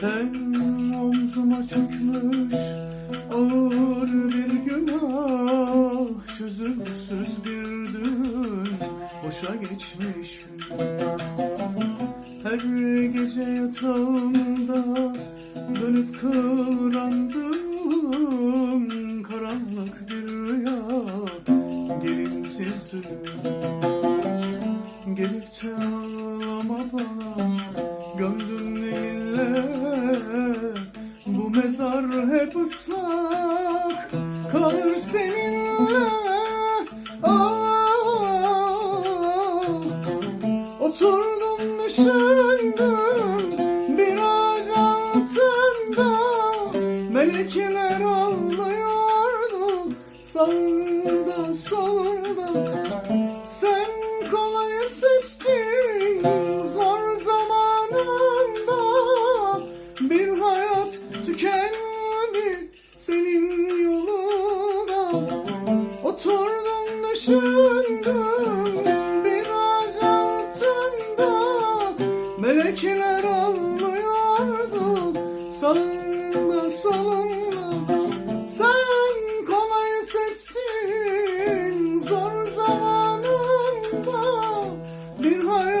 Sen omzuma çökmüş ağır bir günah. Çözümsüz bir dün boşa geçmiş Her gece yatağımda dönüp kıvrandım Karanlık bir rüya gelimsiz dün. Gelip de ağlama bana ıslak Kalır seninle. Ah, Oturdum düşündüm Bir ağaç altında. Melekler ağlıyordu Sağında solunda. Sen kolayı seçtin senin yoluna Oturdum düşündüm. Biraz altında Melekler avlıyordu sağımda solumda Sen kolay seçtin. Zor zamanımda bir hayal